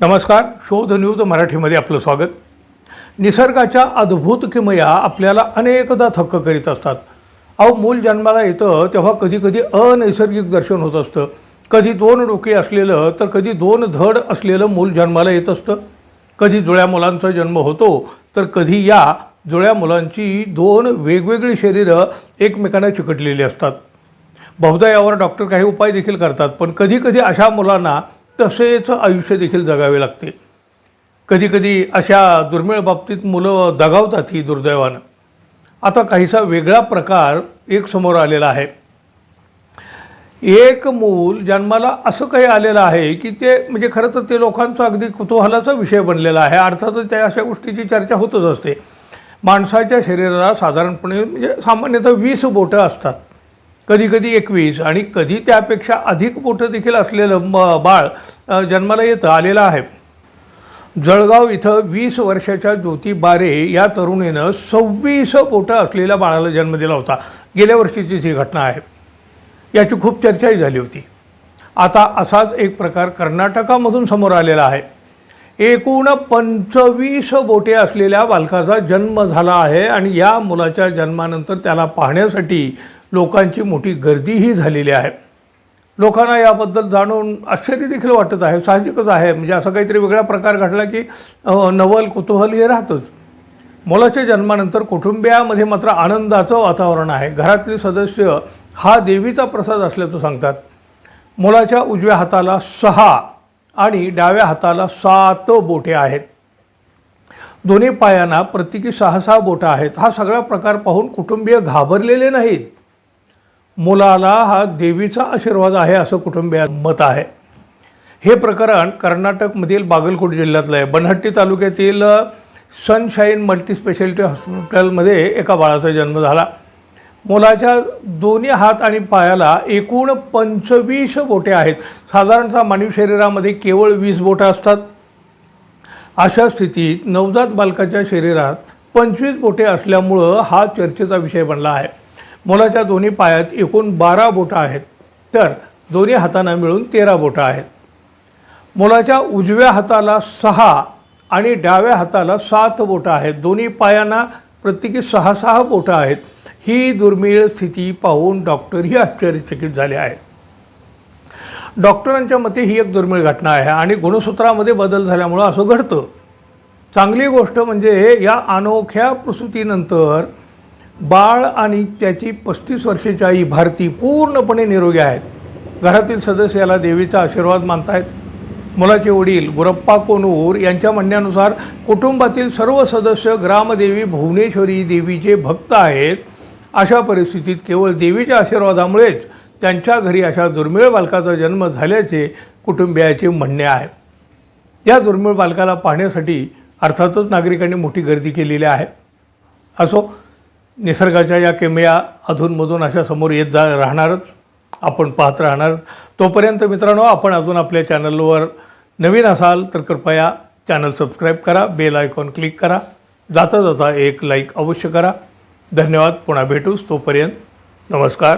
नमस्कार शोध न्यूज मराठीमध्ये आपलं स्वागत. निसर्गाच्या अद्भुत किमया आपल्याला अनेकदा थक्क करीत असतात. अहो मूल जन्माला येतं तेव्हा कधी कधी अनैसर्गिक दर्शन होत असतं. कधी दोन डोके असलेलं तर कधी दोन धड असलेलं मूल जन्माला येत असतं. कधी जुळ्या मुलांचा जन्म होतो तर कधी या जुळ्या मुलांची दोन वेगवेगळी शरीरं एकमेकांना चिकटलेली असतात. बहुधा यावर डॉक्टर काही उपाय देखील करतात पण कधीकधी अशा मुलांना तसेच आयुष्य देखील जगावे लागते. कधीकधी अशा दुर्मिळ बाबतीत मुलं दगावतात ही दुर्दैवानं. आता काहीसा वेगळा प्रकार एक समोर आलेला आहे. एक मूल जन्माला असं काही आलेलं आहे की ते म्हणजे खरं तर ते लोकांचा अगदी कुतूहलाचा विषय बनलेला आहे. अर्थातच त्या अशा गोष्टीची चर्चा होतच असते. माणसाच्या शरीराला साधारणपणे म्हणजे सामान्यतः वीस बोटं असतात. कधी कधी एकवीस आणि कधी त्यापेक्षा अधिक बोटं देखील असलेलं म बाळ जन्माला येतं आलेलं आहे. जळगाव इथं वीस वर्षाच्या ज्योती बारे या तरुणीनं सव्वीस बोटं असलेल्या बाळाला जन्म दिला होता. गेल्या वर्षीचीच ही घटना आहे याची खूप चर्चाही झाली होती. आता असाच एक प्रकार कर्नाटकामधून समोर आलेला आहे. एकूण पंचवीस बोटे असलेल्या बालकाचा जन्म झाला आहे आणि या मुलाच्या जन्मानंतर त्याला पाहण्यासाठी लोकांची मोठी गर्दीही झालेली आहे. लोकांना याबद्दल जाणून आश्चर्य देखील वाटत आहे साहजिकच आहे. म्हणजे असा काहीतरी वेगळा प्रकार घडला की नवल कुतूहल हे राहतंच. मुलाच्या जन्मानंतर कुटुंबियामध्ये मात्र आनंदाचं वातावरण आहे. घरातले सदस्य हा देवीचा प्रसाद असल्याचं सांगतात. मुलाच्या उजव्या हाताला सहा आणि डाव्या हाताला सात बोटे आहेत. दोन्ही पायांना प्रत्येकी सहा सहा बोटं आहेत. हा सगळा प्रकार पाहून कुटुंबीय घाबरलेले नाहीत. मुलाला हा देवीचा आशीर्वाद आहे असं कुटुंबियात मत आहे. हे प्रकरण कर्नाटकमधील बागलकोट जिल्ह्यातलं आहे. बनहट्टी तालुक्यातील सनशाईन मल्टीस्पेशालिटी हॉस्पिटलमध्ये एका बाळाचा जन्म झाला. मुलाच्या दोन्ही हात आणि पायाला एकूण पंचवीस बोटे आहेत. साधारणतः मानवी शरीरामध्ये केवळ वीस बोटं असतात. अशा स्थितीत नवजात बालकाच्या शरीरात पंचवीस बोटे असल्यामुळं हा चर्चेचा विषय बनला आहे. मुलाच्या दोन्ही पायात एकूण बारा बोटं आहेत. तर दोन्ही हातांना मिळून तेरा बोटं आहेत. मुलाच्या उजव्या हाताला सहा आणि डाव्या हाताला सात बोटं आहेत. दोन्ही पायांना प्रत्येकी सहा सहा बोटं आहेत. ही दुर्मिळ स्थिती पाहून डॉक्टरही आश्चर्यचकित झाले आहेत. डॉक्टरांच्या मते ही एक दुर्मिळ घटना आहे आणि गुणसूत्रामध्ये बदल झाल्यामुळं असं घडतं. चांगली गोष्ट म्हणजे या अनोख्या प्रसूतीनंतर बाळ आणि त्याची पस्तीस वर्षाची आई भारती पूर्णपणे निरोगी आहेत. घरातील सदस्य याला देवीचा आशीर्वाद मानतायत. मुलाचे वडील गुरप्पा कोनूर यांच्या म्हणण्यानुसार कुटुंबातील सर्व सदस्य ग्रामदेवी भुवनेश्वरी देवीचे भक्त आहेत. अशा परिस्थितीत केवळ देवीच्या आशीर्वादामुळेच त्यांच्या घरी अशा दुर्मिळ बालकाचा जन्म झाल्याचे कुटुंबियाचे म्हणणे आहे. या दुर्मिळ बालकाला पाहण्यासाठी अर्थातच नागरिकांनी मोठी गर्दी केलेली आहे. असो निसर्गाच्या या किमया अधूनमधून अशा समोर येत जा राहणारच. आपण पाहत राहणार तोपर्यंत मित्रांनो आपण अजून आपल्या चॅनलवर नवीन असाल तर कृपया चॅनल सबस्क्राईब करा बेल आयकॉन क्लिक करा. जाता जाता एक लाईक अवश्य करा. धन्यवाद. पुन्हा भेटूच तोपर्यंत नमस्कार.